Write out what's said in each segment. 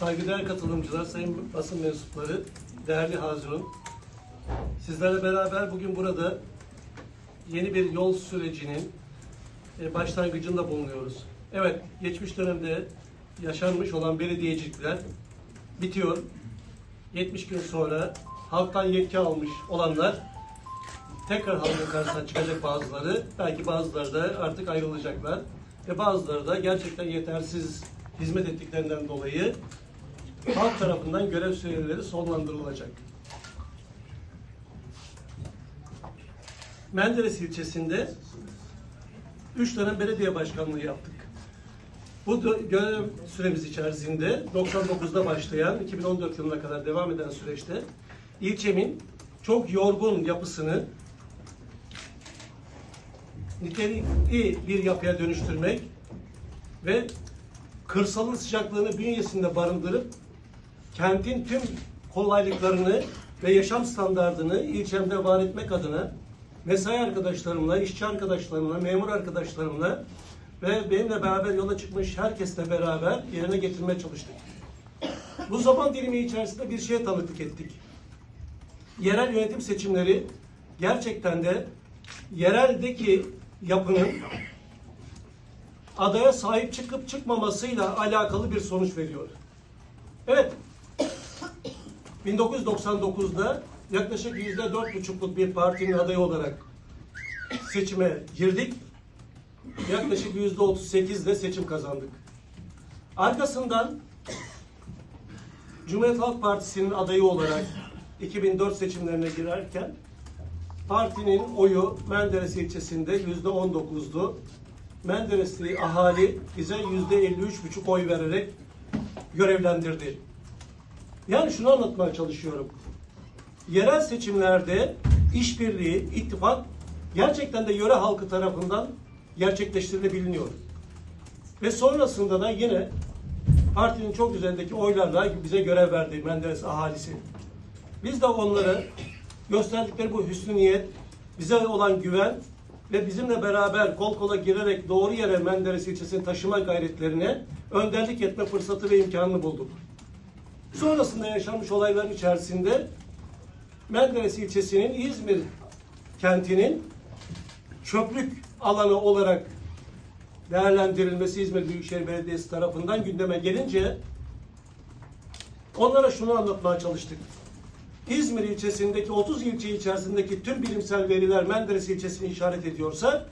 Saygıdeğer katılımcılar, sayın basın mensupları, değerli Hazirun. Sizlerle beraber bugün burada yeni bir yol sürecinin e, başlangıcında bulunuyoruz. Evet, geçmiş dönemde yaşanmış olan belediyecilikler bitiyor. 70 gün sonra halktan yetki almış olanlar tekrar halkın karşısına çıkacak bazıları. Belki bazıları da artık ayrılacaklar. Ve bazıları da gerçekten yetersiz hizmet ettiklerinden dolayı halk tarafından görev süreleri sonlandırılacak. Menderes ilçesinde 3 dönem belediye başkanlığı yaptık. Bu görev süremiz içerisinde 99'da başlayan 2014 yılına kadar devam eden süreçte ilçemin çok yorgun yapısını nitelikli bir yapıya dönüştürmek ve kırsalın sıcaklığını bünyesinde barındırıp kentin tüm kolaylıklarını ve yaşam standartını ilçemde var etmek adına mesai arkadaşlarımla, işçi arkadaşlarımla, memur arkadaşlarımla ve benimle beraber yola çıkmış herkesle beraber yerine getirmeye çalıştık. Bu zaman dilimi içerisinde bir şeye tanıklık ettik. Yerel yönetim seçimleri gerçekten de yereldeki yapının adaya sahip çıkıp çıkmamasıyla alakalı bir sonuç veriyor. Evet, 1999'da yaklaşık yüzde dört buçukluk bir partinin adayı olarak seçime girdik. Yaklaşık yüzde otuz sekizle seçim kazandık. Arkasından Cumhuriyet Halk Partisi'nin adayı olarak 2004 seçimlerine girerken partinin oyu Menderes ilçesinde yüzde on dokuzdu. Menderesli ahali bize yüzde elli üç buçuk oy vererek görevlendirdi. Yani şunu anlatmaya çalışıyorum. Yerel seçimlerde işbirliği, ittifak gerçekten de yöre halkı tarafından gerçekleştirilebiliyor. Ve sonrasında da yine partinin çok üzerindeki oylarla bize görev verdi Menderes ahalisi. Biz de onlara gösterdikleri bu hüsnü niyet, bize olan güven ve bizimle beraber kol kola girerek doğru yere Menderes ilçesini taşıma gayretlerine önderlik etme fırsatı ve imkanını bulduk. Sonrasında yaşanmış olayların içerisinde Menderes ilçesinin İzmir kentinin çöplük alanı olarak değerlendirilmesi İzmir Büyükşehir Belediyesi tarafından gündeme gelince onlara şunu anlatmaya çalıştık. İzmir ilçesindeki 30 ilçe içerisindeki tüm bilimsel veriler Menderes ilçesini işaret ediyorsa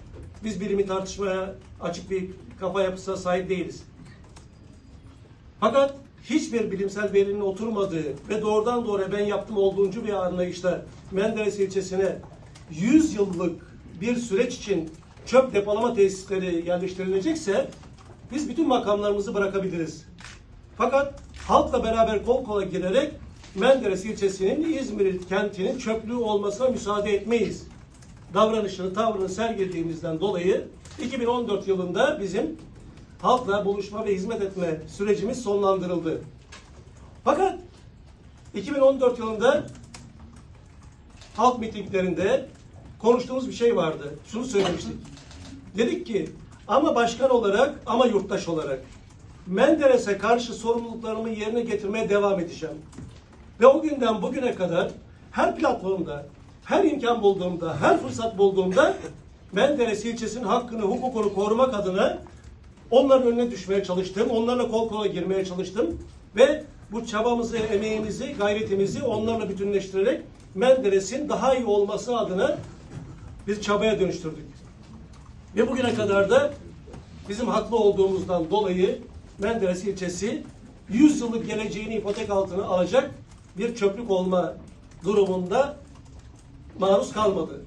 biz bilimi tartışmaya açık bir kafa yapısına sahip değiliz. Fakat hiçbir bilimsel verinin oturmadığı ve doğrudan doğruya ben yaptım olduğuncu bir anlayışla Menderes ilçesine 100 yıllık bir süreç için çöp depolama tesisleri yerleştirilecekse biz bütün makamlarımızı bırakabiliriz. Fakat halkla beraber kol kola girerek Menderes ilçesinin İzmir kentinin çöplüğü olmasına müsaade etmeyiz. Davranışını, tavrını sergilediğimizden dolayı 2014 yılında bizim halkla buluşma ve hizmet etme sürecimiz sonlandırıldı. Fakat 2014 yılında halk mitinglerinde konuştuğumuz bir şey vardı. Şunu söylemiştik. Dedik ki ama başkan olarak ama yurttaş olarak Menderes'e karşı sorumluluklarımı yerine getirmeye devam edeceğim. Ve o günden bugüne kadar her platformda, her imkan bulduğumda, her fırsat bulduğumda Menderes ilçesinin hakkını, hukukunu korumak adına onların önüne düşmeye çalıştım. Onlarla kol kola girmeye çalıştım. Ve bu çabamızı, emeğimizi, gayretimizi onlarla bütünleştirerek Menderes'in daha iyi olması adına bir çabaya dönüştürdük. Ve bugüne kadar da bizim haklı olduğumuzdan dolayı Menderes ilçesi 100 yıllık geleceğini ipotek altına alacak bir çöplük olma durumunda maruz kalmadı.